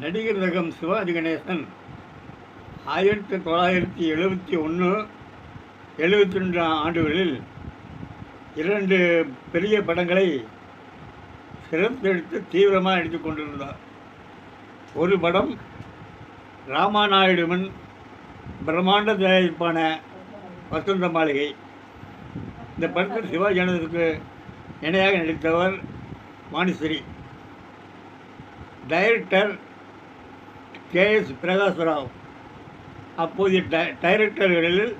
நடிகர் ரகம் சிவாஜி கணேசன் ஆயிரத்தி தொள்ளாயிரத்தி எழுபத்தி ஒன்று எழுபத்தி ரெண்டாம் ஆண்டுகளில் இரண்டு பெரிய படங்களை சிறந்தெடுத்து தீவிரமாக எடுத்து கொண்டிருந்தார். ஒரு படம் ராமாநாயுடுமன் பிரம்மாண்ட தயாரிப்பான வசந்த மாளிகை. இந்த படத்தில் சிவாஜி கணேசனுக்கு இணையாக நடித்தவர் Maniswari director K S Prakash Rao. அப்போதைய டை டைரக்டர்களில்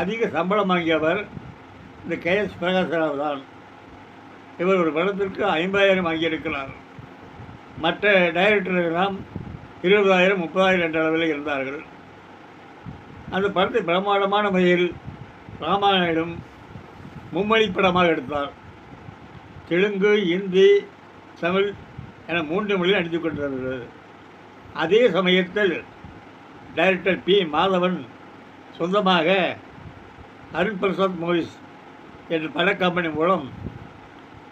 அதிக சம்பளம் வாங்கியவர் இந்த கே எஸ் பிரகாஷ்ராவ் தான். இவர் ஒரு படத்திற்கு ஐம்பதாயிரம் வாங்கியிருக்கிறார். மற்ற டைரக்டர்களெல்லாம் இருபதாயிரம் முப்பதாயிரம் என்ற அளவில் இருந்தார்கள். அந்த படத்தை பிரமாண்டமான முறையில் ராமாயணம் மும்மொழி படமாக எடுத்தார். தெலுங்கு இந்தி தமிழ் என மூன்று மொழியில் நடித்து கொண்டிருந்தது. அதே சமயத்தில் டைரக்டர் பி மாதவன் சொந்தமாக அருண் பிரசாத் மூவிஸ் என்ற பட கம்பெனி மூலம்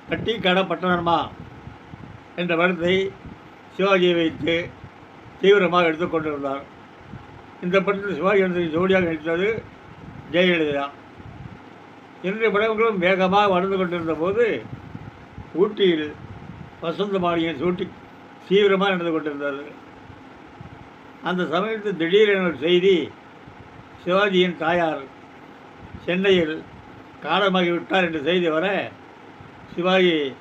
பட்டி கடை பட்டணமா என்ற படத்தை சிவாஜியை வைத்து தீவிரமாக எடுத்துக்கொண்டிருந்தார் இந்த படத்தில் சிவாஜி கணேசன் ஜோடியாக நடித்தது ஜெயலலிதா. இரண்டு படங்களும் வேகமாக வளர்ந்து கொண்டிருந்த போது ஊட்டியில் வசந்த மாளிகையின் சூட்டி தீவிரமாக நடந்து கொண்டிருந்தது. அந்த சமயத்தில் திடீரென ஒரு செய்தி சிவாஜியின் தாயார் சென்னையில் காலமாகிவிட்டார் என்ற செய்தி வர சிவாஜி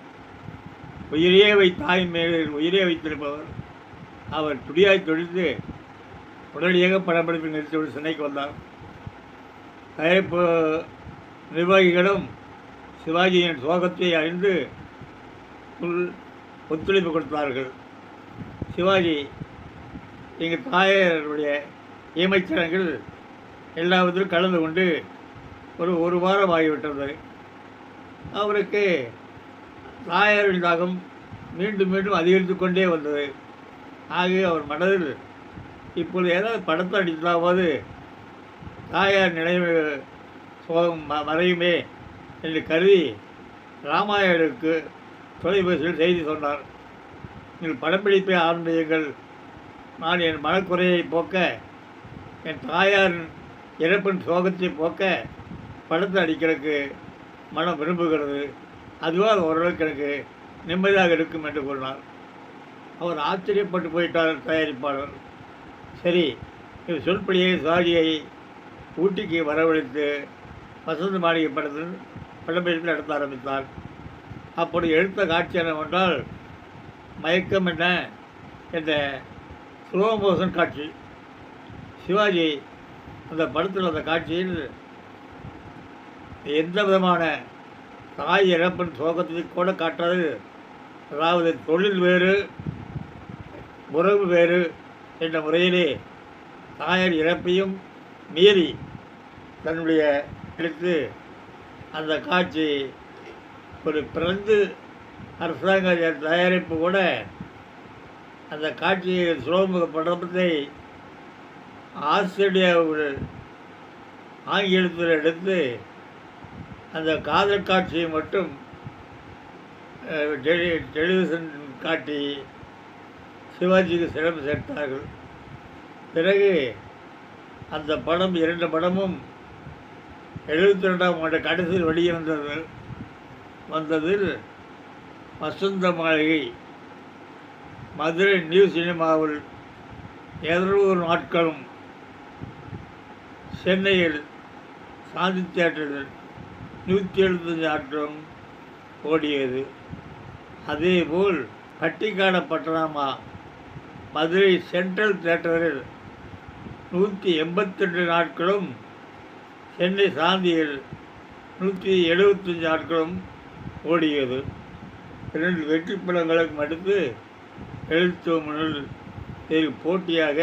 உயிரே வை தாயின் மேலே உயிரே வைத்திருப்பவர். அவர் துடியாய் தொழித்து உடனடியாக படப்பிடிப்பில் நிறுத்திவிட்டு சென்னைக்கு வந்தார். தயாரிப்பு நிர்வாகிகளும் சிவாஜியின் சோகத்தை அறிந்து புல் ஒத்துழைப்பு கொடுத்தார்கள். சிவாஜி எங்கள் தாயாருடைய ஈமைச்சடங்கள் எல்லாவற்றிலும் கலந்து கொண்டு ஒரு ஒரு வாரம் ஆகிவிட்டது. அவருக்கு தாயாரின் தாகம் மீண்டும் மீண்டும் அதிகரித்து கொண்டே வந்தது. ஆகவே அவர் மனதில் இப்பொழுது ஏதாவது படத்தை அடித்தாவது தாயார் நினைவு சோகம் மறையுமே என்று கருதி ராமாயணுக்கு தொலைபேசியில் செய்தி சொன்னார். நீங்கள் படப்பிடிப்பை ஆரம்பியுங்கள். நான் என் மனக்குறையை போக்க என் தாயாரின் இறப்பின் சோகத்தை போக்க படத்தை அடிக்கிறதுக்கு மனம் விரும்புகிறது. அதுவாக ஓரளவுக்கு எனக்கு நிம்மதியாக இருக்கும் என்று கூறினார். அவர் ஆச்சரியப்பட்டு போயிட்டார் தயாரிப்பாளர். சரி இது சொல்படியே சாரியை ஊட்டிக்கு வரவழைத்து வசந்த மாளிகை படத்தில் படப்பிடிப்பில் நடத்த ஆரம்பித்தார். அப்படி எடுத்த காட்சி என்னவென்றால் மயக்கம் என்ன? என்ற ஸ்லோ மோஷன் காட்சி. சிவாஜி அந்த படத்தில் அந்த காட்சியில் எந்த விதமான தாய் இறப்பின் சோகத்தை கூட காட்டாது. அதாவது தொழில் வேறு உறவு வேறு என்ற முறையிலே தாயார் இறப்பையும் மீறி தன்னுடைய எடுத்து அந்த காட்சி ஒரு பிறந்து அரசாங்க தயாரிப்பு கூட அந்த காட்சியை சுலோமுக படத்தை ஆஸ்திரேலியாவில் ஆங்கிலத்தில் எடுத்து அந்த காதல் காட்சியை மட்டும் டெலி டெலிவிஷன் காட்டி சிவாஜிக்கு சிறப்பு சேர்த்தார்கள். பிறகு அந்த படம் இரண்டு படமும் எழுபத்தி ரெண்டாம் ஆண்டு கடைசியில் வெளியே வந்தது வந்ததில் வசந்த மாளிகை மதுரை நியூ சினிமாவில் எதிரொரு நாட்களும் சென்னையில் சாந்தி தியேட்டரில் நூற்றி எழுபத்தஞ்சு நாட்களும் ஓடியது. அதேபோல் பட்டிக்காட பட்டணமா மதுரை சென்ட்ரல் தியேட்டரில் நூற்றி எண்பத்தெட்டு நாட்களும் சென்னை சாந்தியில் நூற்றி எழுபத்தஞ்சு நாட்களும் ஓடியது. இரண்டு வெற்றி படங்களுக்கு அடுத்து எழுத்துவமனில் இதற்கு போட்டியாக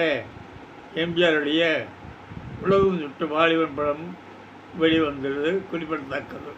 எம்ஜிஆருடைய உலகம் சுட்டு வாலிபன் படம் வெளிவந்தது குறிப்பிடத்தக்கது.